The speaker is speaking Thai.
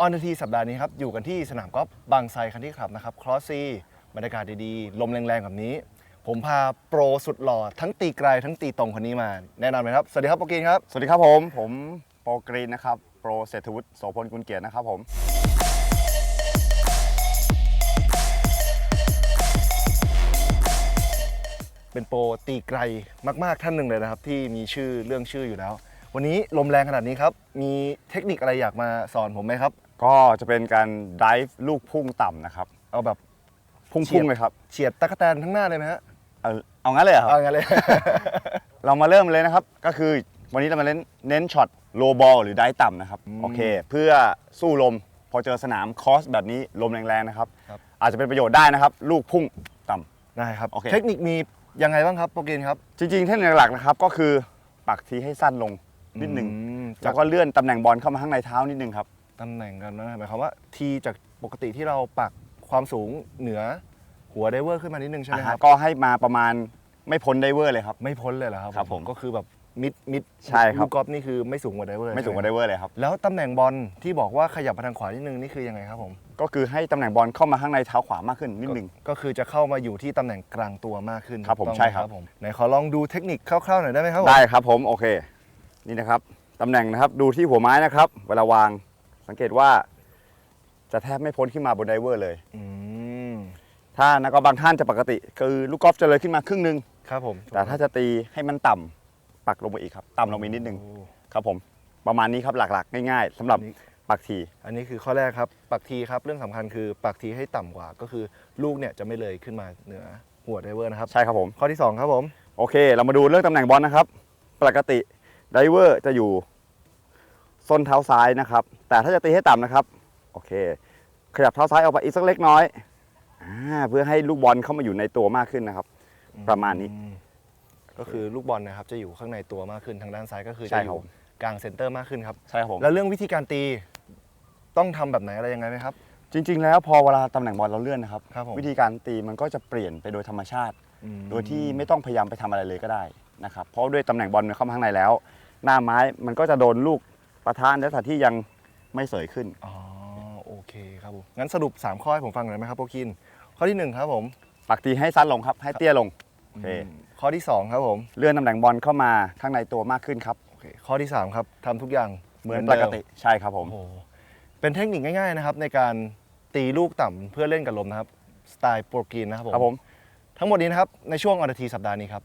ออนทีสัปดาห์นี้ครับ อยู่กันที่สนามกอล์ฟบางไทรคันที่คลับนะครับครอสซีบรรยากาศดีๆ ลมแรงๆแบบนี้ ผมพาโปรสุดหล่อทั้งตีไกลทั้งตีตรงคนนี้มา แนะนำเลยครับ สวัสดีครับโปรกินครับ สวัสดีครับผม ผมโปรกรีนนะครับ โปรเศรษฐวุฒิโสพลกุลเกียรตินะครับผม เป็นโปรตีไกลมากๆท่านหนึ่งเลยนะครับ ที่มีชื่อเรื่องชื่ออยู่แล้ว วันนี้ลมแรงขนาดนี้ครับ มีเทคนิคอะไรอยากมาสอนผมไหมครับ ก็จะเป็นการดิฟลูกพุ่งต่ำนะครับ เอาแบบพุ่งเฉียพุ่ดงเลยครับเฉียดตะกแตนทั้งหน้าเลยไหมฮะเอาเอางั้นเลยเหรอคเอารับงั้นเลย เรามาเริ่มเลยนะครับ ก็คือวันนี้เรามาเล่นเน้นช็อตโลบอลหรือไดฟต่ำนะครับอืมโอเค เพื่อสู้ลมพอเจอสนามคอสแบบนี้ลมแรงๆนะครับครับ อาจจะเป็นประโยชน์ได้นะครับ ลูกพุ่งต่ำ ได้ครับโอเค เทคนิคมียังไงบ้างครับโปรกินครับจริงๆเทคนิคหลักๆนะครับก็คือปักทีให้สั้นลงนิดหนึ่งอืมแล้วก็เลื่อนตำแหน่งบอลเข้ามาข้างในเท้านิดนึงครับ ตำแหน่งกันนะหมายความว่าทีจากปกติที่เราปักความสูงเหนือหัวไดเวอร์ขึ้นมานิดนึงใช่ไหมครับ อ่าฮะก็ให้มาประมาณไม่พ้นไดเวอร์เลยครับ ไม่พ้นเลยเหรอครับครับผมก็คือแบบมิดมิดใช่ครับ ลูกกอล์ฟนี่คือไม่สูงกว่าไดเวอร์ไม่สูงกว่าใช่ไดหเวอร์เลยครับ แล้วตำแหน่งบอลที่บอกว่าขยับมาทางขวานิดนึงนี่คือยังไงครับผม ก็คือให้ตำแหน่งบอลเข้ามาข้างในเท้าขวามากขึ้นนิดหนึ่งก็คือจะเข้ามาอยู่ที่ตำแหน่งกลางตัวมากขึ้นครับผมถูกต้องใช่ครับ ไหผมไหนขอลองดูเทคนิคคร่าวๆหน่อยได้ไหมครับผมได้ครับผมโอเค นี่นะครับตำแหน่งนะครับดูที่หัวไม้นะครับ เวลาวาง สังเกตว่า จะแทบไม่พ้นขึ้นมาบนไดเวอร์เลย อืมถ้านักกอล์ฟบางท่านจะปกติ คือลูกกอล์ฟจะเลยขึ้นมาครึ่งหนึง ครับผมแต่ถ้าจะตีให้มันต่ำปักลงไปอีกครับ ต่ำลงไปนิดนึงโอ้ครับผม ประมาณนี้ครับหลักๆ ง่ายๆสำหรับนี่ปักทีอันนี้คือข้อแรกครับ ปักทีครับ เรื่องสำคัญคือปักทีให้ต่ำกว่า ก็คือลูกเนี่ยจะไม่เลยขึ้นมาเหนือหัวไดเวอร์นะครับ ใช่ครับผม ข้อที่ 2 ครับผม โอเค เรามาดูเรื่องตำแหน่งบอลนะครับ ปกติไดเวอร์จะอยู่ ส้นเท้าซ้ายนะครับ แต่ถ้าจะตีให้ต่ำนะครับ โอเค ขยับเท้าซ้ายออกไปอีกสักเล็กน้อยอ่าเพื่อให้ลูกบอลเข้ามาอยู่ในตัวมากขึ้นนะครับ ประมาณนี้อืก็คือลูกบอลนะครับจะอยู่ข้างในตัวมากขึ้นทางด้านซ้ายก็คือใช่จะอครับยู่กลางเซนเตอร์มากขึ้นครับ ใช่ครับผม แล้วเรื่องวิธีการตีต้องทำแบบไหนอะไรยังไงไหมครับ จริง ๆ แล้วพอเวลาตำแหน่งบอลเราเลื่อนนะครับ ครับผม วิธีการตีมันก็จะเปลี่ยนไปโดยธรรมชาติอืมโดยที่ไม่ต้องพยายามไปทำอะไรเลยก็ได้นะครับ เพราะด้วยตำแหน่งบอลมันเข้ามาข้างในแล้ว หน้าไม้มันก็จะโดนลูก ประทานในสถานที่ยังไม่เสยขึ้น อ๋อโอเคครับผมงั้นสรุป 3 ข้อให้ผมฟังหน่อยไหมครับโปรคิน ข้อที่ 1 ครับผมปักตีให้สั้นลงครับ ให้เตี้ยลงโอเคอืมข้อที่ 2 ครับผมเลื่อนตำแหน่งบอลเข้ามาข้างในตัวมากขึ้นครับ โอเคข้อที่ 3 ครับทำทุกอย่างเหมือนดิปกติใช่ครับผม โอ้โหเป็นเทคนิคง่ายๆนะครับในการตีลูกต่ำเพื่อเล่นกับลมนะครับสไตล์โปรกีนนะครับผม ครับผม ทั้งหมดนี้นะครับในช่วงออนทีสัปดาห์นี้ครับ